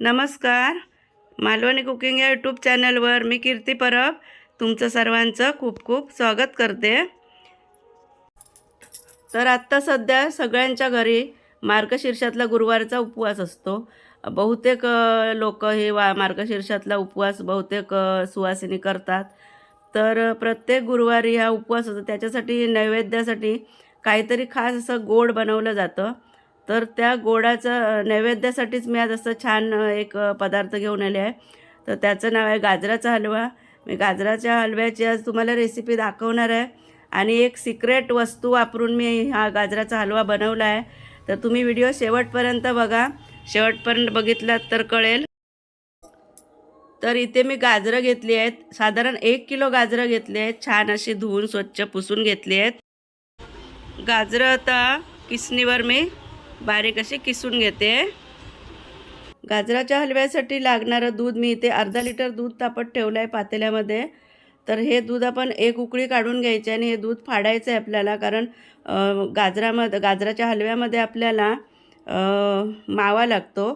नमस्कार. मालवणी कुकिंग या यूट्यूब चॅनलवर मी कीर्ती परब तुमचं सर्वांचं खूप खूप स्वागत करते. तर आत्ता सध्या सगळ्यांच्या घरी मार्गशीर्षातला गुरुवारचा उपवास असतो. बहुतेक लोक हे वा मार्गशीर्षातला उपवास बहुतेक सुवासिनी करतात. तर प्रत्येक गुरुवारी हा उपवास होतो त्याच्यासाठी नैवेद्यासाठी काहीतरी खास असं गोड बनवलं जातं. तर त्या गोडाचं नैवेद्यासाठीच मी आज असं छान एक पदार्थ घेऊन आले आहे. तर त्याचं नाव आहे गाजराचा हलवा. मी गाजराच्या हलव्याची आज तुम्हाला रेसिपी दाखवणार आहे. आणि एक सिक्रेट वस्तू वापरून मी हा गाजराचा हलवा बनवला आहे. तर तुम्ही व्हिडिओ शेवटपर्यंत बघा. शेवटपर्यंत बघितलात तर कळेल. तर इथे मी गाजरं घेतली आहेत. साधारण एक किलो गाजरं घेतली आहेत. छान अशी धुवून स्वच्छ पुसून घेतली आहेत. गाजरं आता किसणीवर मी बारीक असे किसून घेते. गाजराच्या हलव्यासाठी लागणारं दूध मी इथे अर्धा लिटर दूध तापत ठेवलं आहे पातेल्यामध्ये. तर हे दूध आपण एक उकळी काढून घ्यायची आणि हे दूध फाडायचं आहे आपल्याला कारण गाजरामध्ये गाजराच्या हलव्यामध्ये आपल्याला मावा लागतो.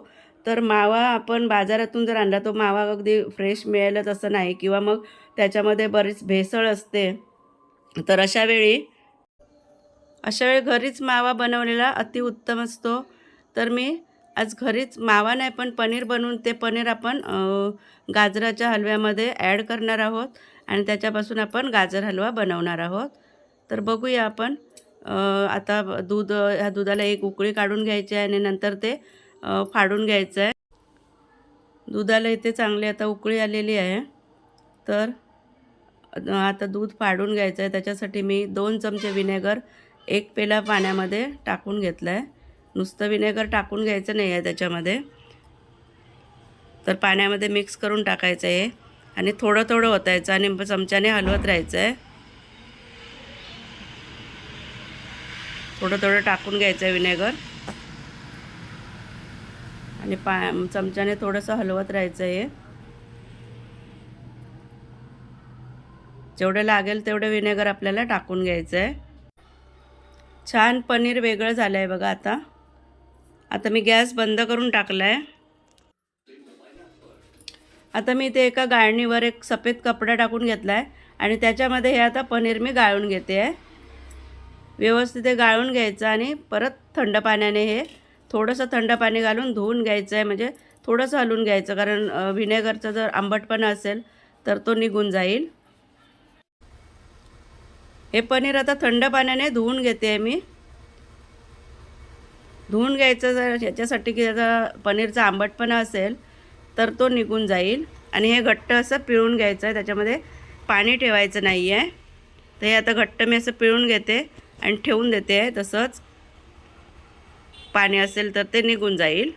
तर मावा आपण बाजारातून जर आणला तो मावा अगदी फ्रेश मिळेलच असं नाही किंवा मग त्याच्यामध्ये बरीच भेसळ असते. तर अशा वेळी अशा वेळी घरीच मावा बनवलेला अतिउत्तम असतो. तर मी आज घरीच मावा नाही पण पनीर बनवून ते पनीर आपण गाजराच्या हलव्यामध्ये ॲड करणार आहोत आणि त्याच्यापासून आपण गाजर हलवा बनवणार आहोत. तर बघूया आपण आता दूध ह्या दुधाला एक उकळी काढून घ्यायची आहे आणि नंतर ते फाडून घ्यायचं आहे. दुधाला इथे चांगली आता उकळी आलेली आहे. तर आता दूध फाडून घ्यायचं आहे. त्याच्यासाठी मी दोन चमचे विनेगर एक पेला पाण्यामध्ये टाकून घेतलं आहे नुसतं विनेगर टाकून घ्यायचं नाही आहे त्याच्यामध्ये. तर पाण्यामध्ये मिक्स करून टाकायचं आहे आणि थोडं थोडं ओतायचं आणि चमच्याने हलवत राहायचं आहे थोडं थोडं टाकून घ्यायचं आहे विनेगर. आणि पा चमच्याने थोडंसं हलवत राहायचं आहे जेवढं लागेल तेवढं विनेगर आपल्याला टाकून घ्यायचं आहे छान पनीर वेगळं झालं आहे बघा आता. आता मी गॅस बंद करून टाकला आहे आता मी इथे एका गाळणीवर एक सफेद कपडा टाकून घेतला आहे आणि त्याच्यामध्ये हे आता पनीर मी गाळून घेते. आहे व्यवस्थित हे गाळून घ्यायचं आणि परत थंड पाण्याने हे थोडंसं थंड पाणी घालून धुवून घ्यायचं आहे म्हणजे थोडंसं हलवून घ्यायचं कारण व्हिनेगरचं व्हिनेगरचा जर आंबटपणा असेल तर तो निघून जाईल. हे पनीर आता थंड पाण्याने धुवून घेते आहे मी. धुवून घ्यायचं जर याच्यासाठी की त्याचा पनीरचा आंबटपणा असेल तर तो निघून जाईल. आणि हे घट्ट असं पिळून घ्यायचं आहे त्याच्यामध्ये पाणी ठेवायचं नाही आहे तर हे आता घट्ट मी असं पिळून घेते आणि ठेवून देते आहे तसंच. पाणी असेल तर ते निघून जाईल.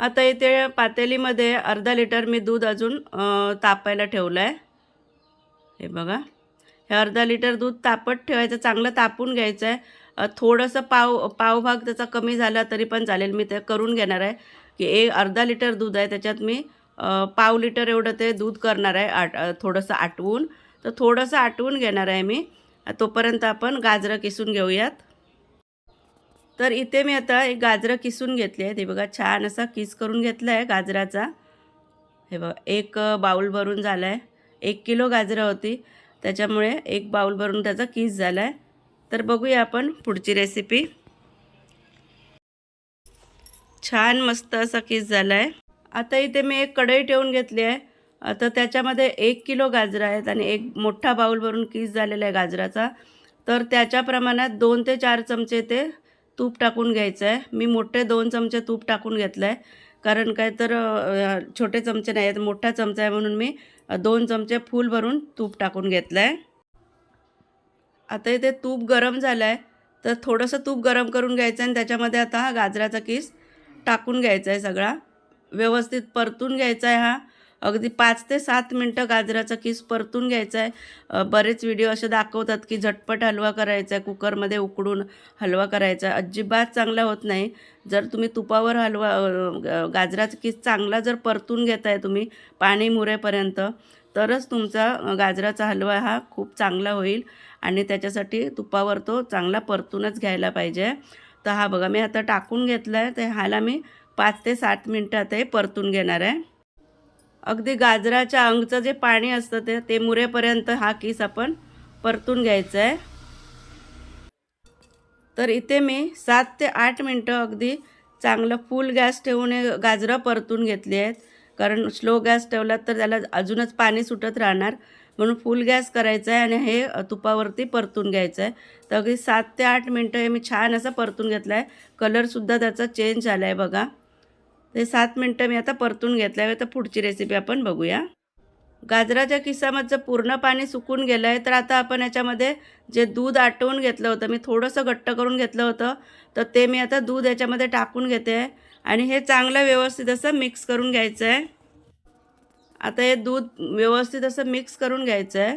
आता इथे पातेलीमध्ये अर्धा लिटर मी दूध अजून तापायला ठेवलं आहे हे बघा. हे अर्धा लिटर दूध तापत ठेवायचं चांगलं तापून घ्यायचं आहे थोडंसं पाव पावभाग त्याचा कमी झाला तरी पण चालेल. मी ते करून घेणार आहे की एक अर्धा लिटर दूध आहे त्याच्यात मी पाव लिटर एवढं ते दूध करणार आहे आट थोडंसं आटवून. तर थोडंसं आटवून घेणार आहे मी. तोपर्यंत आपण गाजरं किसून घेऊयात. तर इथे मी आता एक गाजरं किसून घेतली आहे. ते बघा छान असा किस करून घेतला आहे गाजराचा. हे बघा एक बाऊल भरून झाला आहे एक किलो गाजरं होती. त्याच्यामुळे एक बाऊल भरून त्याचा किस झाला आहे तर बघूया आपण पुढची रेसिपी छान मस्त असा किस झाला आहे आता इथे मी एक कढई ठेवून घेतली आहे. आता त्याच्यामध्ये एक किलो गाजरं आहेत आणि एक मोठा बाऊल भरून किस झालेला आहे गाजराचा. तर त्याच्या प्रमाणात दोन ते चार चमचे ते तूप टाकून घ्यायचं आहे मी मोठे दोन चमचे तूप टाकून घेतलं आहे कारण काय तर छोटे चमचे नाही आहेत मोठा चमचा आहे म्हणून मी दोन चमचे फूल भरून तूप टाकून घेतलं आहे आता इथे तूप गरम झालं आहे तर थोडंसं तूप गरम करून घ्यायचं आणि त्याच्यामध्ये आता हा गाजराचा किस टाकून घ्यायचा आहे सगळा. व्यवस्थित परतून घ्यायचा आहे हा. अगदी पाच ते सात मिनटं गाजराचा किस परतून घ्यायचा आहे बरेच व्हिडिओ असे दाखवतात की झटपट हलवा करायचा आहे कुकरमध्ये उकडून हलवा करायचा आहे अजिबात चांगला होत नाही. जर तुम्ही तुपावर हलवा ग- गाजराचा किस चांगला जर परतून घेताय तुम्ही पाणी मुरेपर्यंत तरच तुमचा गाजराचा हलवा हा खूप चांगला होईल आणि त्याच्यासाठी तुपावर तो चांगला परतूनच घ्यायला पाहिजे. तर हा बघा मी आता टाकून घेतला आहे तर ह्याला मी पाच ते सात मिनटात हे परतून घेणार आहे. अगदी गाजराच्या अंगचं जे पाणी असतं ते ते मुरेपर्यंत हा किस आपण परतून घ्यायचा आहे तर इथे मी सात ते आठ मिनटं अगदी चांगलं फुल गॅस ठेवून हे गाजरं परतून घेतली आहेत. कारण स्लो गॅस ठेवला तर त्याला अजूनच पाणी सुटत राहणार. म्हणून फुल गॅस करायचा आहे आणि हे तुपावरती परतून घ्यायचं आहे तर अगदी सात ते आठ मिनटं हे मी छान असं परतून घेतलं आहे कलरसुद्धा त्याचा चेंज झाला आहे बघा. ते सात मिनटं मी आता परतून घेतल्यावर तर पुढची रेसिपी आपण बघूया. गाजराच्या किसामधचं पूर्ण पाणी सुकून गेलं आहे तर आता आपण याच्यामध्ये जे दूध आटवून घेतलं होतं मी थोडंसं घट्ट करून घेतलं होतं. तर ते मी आता दूध याच्यामध्ये टाकून घेते. आणि हे चांगलं व्यवस्थित असं मिक्स करून घ्यायचं आहे आता हे दूध व्यवस्थित असं मिक्स करून घ्यायचं आहे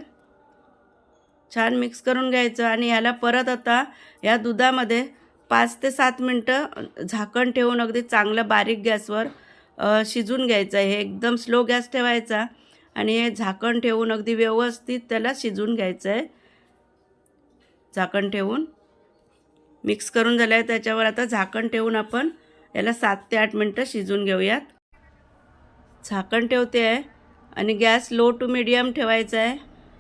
छान मिक्स करून घ्यायचं. आणि याला परत आता या दुधामध्ये पाच ते सात मिनटं झाकण ठेवून अगदी चांगलं बारीक गॅसवर शिजून घ्यायचं. आहे हे एकदम स्लो गॅस ठेवायचा आणि हे झाकण ठेवून अगदी व्यवस्थित त्याला शिजून घ्यायचं आहे झाकण ठेवून मिक्स करून झालं आहे त्याच्यावर आता झाकण ठेवून आपण याला सात ते आठ मिनटं शिजून घेऊयात. झाकण ठेवते आहे आणि गॅस लो टू मिडियम ठेवायचा आहे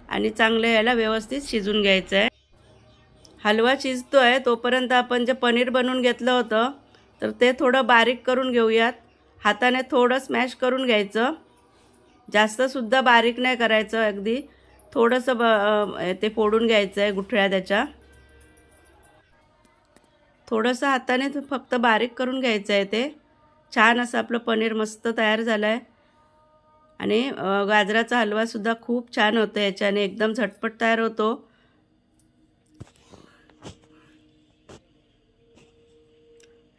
आणि चांगलं याला व्यवस्थित शिजून घ्यायचं आहे हलवा शिजतो आहे तोपर्यंत आपण जे पनीर बनवून घेतलं होतं तर ते थोडं बारीक करून घेऊयात. हाताने थोडं स्मॅश करून घ्यायचं. जास्तसुद्धा बारीक नाही करायचं अगदी. थोडंसं ब ते फोडून घ्यायचं आहे गुठळ्या त्याच्या. थोडंसं हाताने फक्त बारीक करून घ्यायचं आहे ते. छान असं आपलं पनीर मस्त तयार झालं आहे आणि गाजराचा हलवासुद्धा खूप छान होतो याच्याने. एकदम झटपट तयार होतो.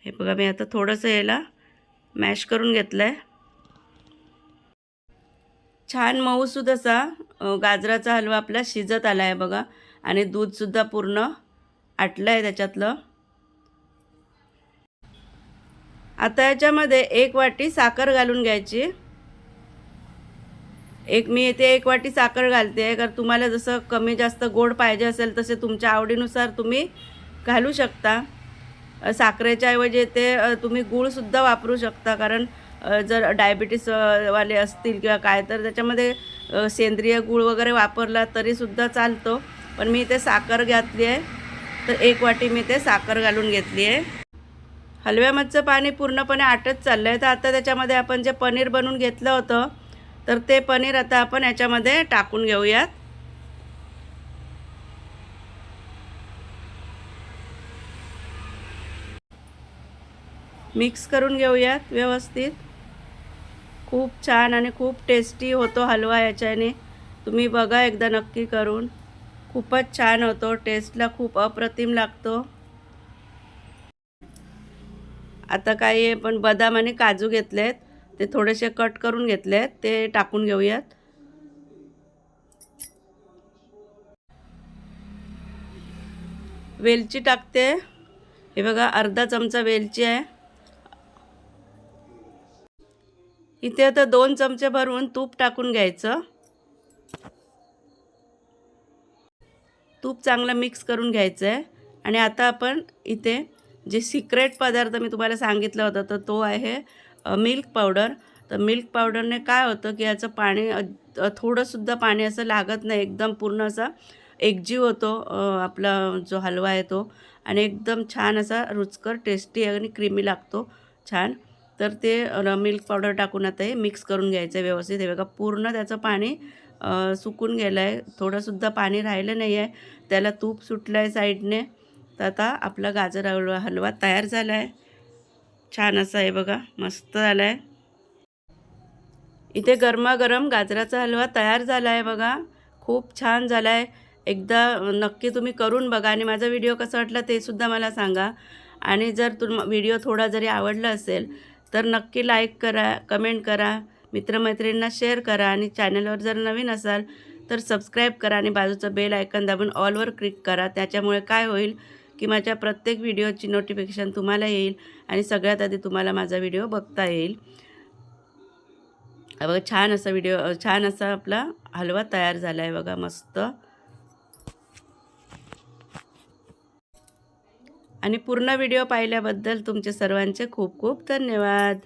हे बघा मी आता थोडंसं याला मॅश करून घेतलं आहे छान मऊसूद असा गाजराचा हलवा आपला शिजत आला आहे बघा. आणि दूधसुद्धा पूर्ण आटलं आहे त्याच्यातलं. आता याच्यामध्ये एक वाटी साखर घालून घ्यायची. एक मी येते एक वाटी साखर घालते आहे कारण तुम्हाला जसं कमी जास्त गोड पाहिजे असेल तसे तुमच्या आवडीनुसार तुम्ही घालू शकता. साखरेच्या ऐवजी ते तुम्ही गूळसुद्धा वापरू शकता. कारण जर डायबिटीसवाले असतील किंवा काय तर त्याच्यामध्ये सेंद्रिय गूळ वगैरे वापरला तरीसुद्धा चालतो. पण मी इथे साखर घातली आहे. तर एक वाटी मी ते साखर घालून घेतली आहे. हलव्यामधचं पाणी पूर्णपणे आटत चाललं आहे तर आता त्याच्यामध्ये आपण जे पनीर बनवून घेतलं होतं तर ते पनीर आता आपण याच्यामध्ये टाकून घेऊयात. मिक्स करून घेऊयात व्यवस्थित. खूप छान आणि खूप टेस्टी होतो हलवा याच्याने. तुम्ही बघा एकदा नक्की करून. खूपच छान होतो टेस्टला खूप अप्रतिम लागतो. आता काही पण बदाम आणि काजू घेतलेत. ते थोडेसे कट करून घेतलेत ते टाकून घेऊयात. वेलची टाकते. हे बघा अर्धा चमचा वेलची आहे. इथे आता दोन चमचे भरून तूप टाकून घ्यायचं. तूप चांगलं मिक्स करून घ्यायचं आहे आणि आता आपण इथे जे सिक्रेट पदार्थ मी तुम्हाला सांगितलं होतं तर तो आहे मिल्क पावडर तर मिल्क पावडरने काय होतं की याचं पाणी थोडंसुद्धा पाणी असं लागत नाही. एकदम पूर्ण असा एकजीव होतो आपला जो हलवा आहे तो. आणि एकदम छान असा रुचकर टेस्टी आणि क्रीमी लागतो. छान. तर ते मिल्क पावडर टाकून आता हे मिक्स करून घ्यायचं आहे व्यवस्थित. हे बघा पूर्ण त्याचं पाणी सुकून गेलं आहे थोडंसुद्धा पाणी राहिलं नाही आहे त्याला तूप सुटलं आहे साईडने. तर आता आपला गाजर हलवा हलवा तयार झाला आहे छान असा आहे बघा मस्त झाला आहे इथे गरमागरम गाजराचा हलवा तयार झाला आहे बघा. खूप छान झाला आहे एकदा नक्की तुम्ही करून बघा आणि माझा व्हिडिओ कसा वाटला ते सुद्धा मला सांगा. आणि जर तुम व्हिडिओ थोडा जरी आवडला असेल तर नक्की लाईक करा कमेंट करा मित्रमैत्रिणींना शेअर करा आणि चॅनलवर जर नवीन असाल तर सबस्क्राईब करा आणि बाजूचं बेल आयकन दाबून ऑलवर क्लिक करा. त्याच्यामुळे काय होईल की माझ्या प्रत्येक व्हिडिओची नोटिफिकेशन तुम्हाला येईल आणि सगळ्यात आधी तुम्हाला माझा व्हिडिओ बघता येईल. बघा छान असा व्हिडिओ छान असा आपला हलवा तयार झाला आहे बघा मस्त. आणि पूर्ण व्हिडिओ पाहिल्याबद्दल तुमचे सर्वांचे खूप खूप धन्यवाद.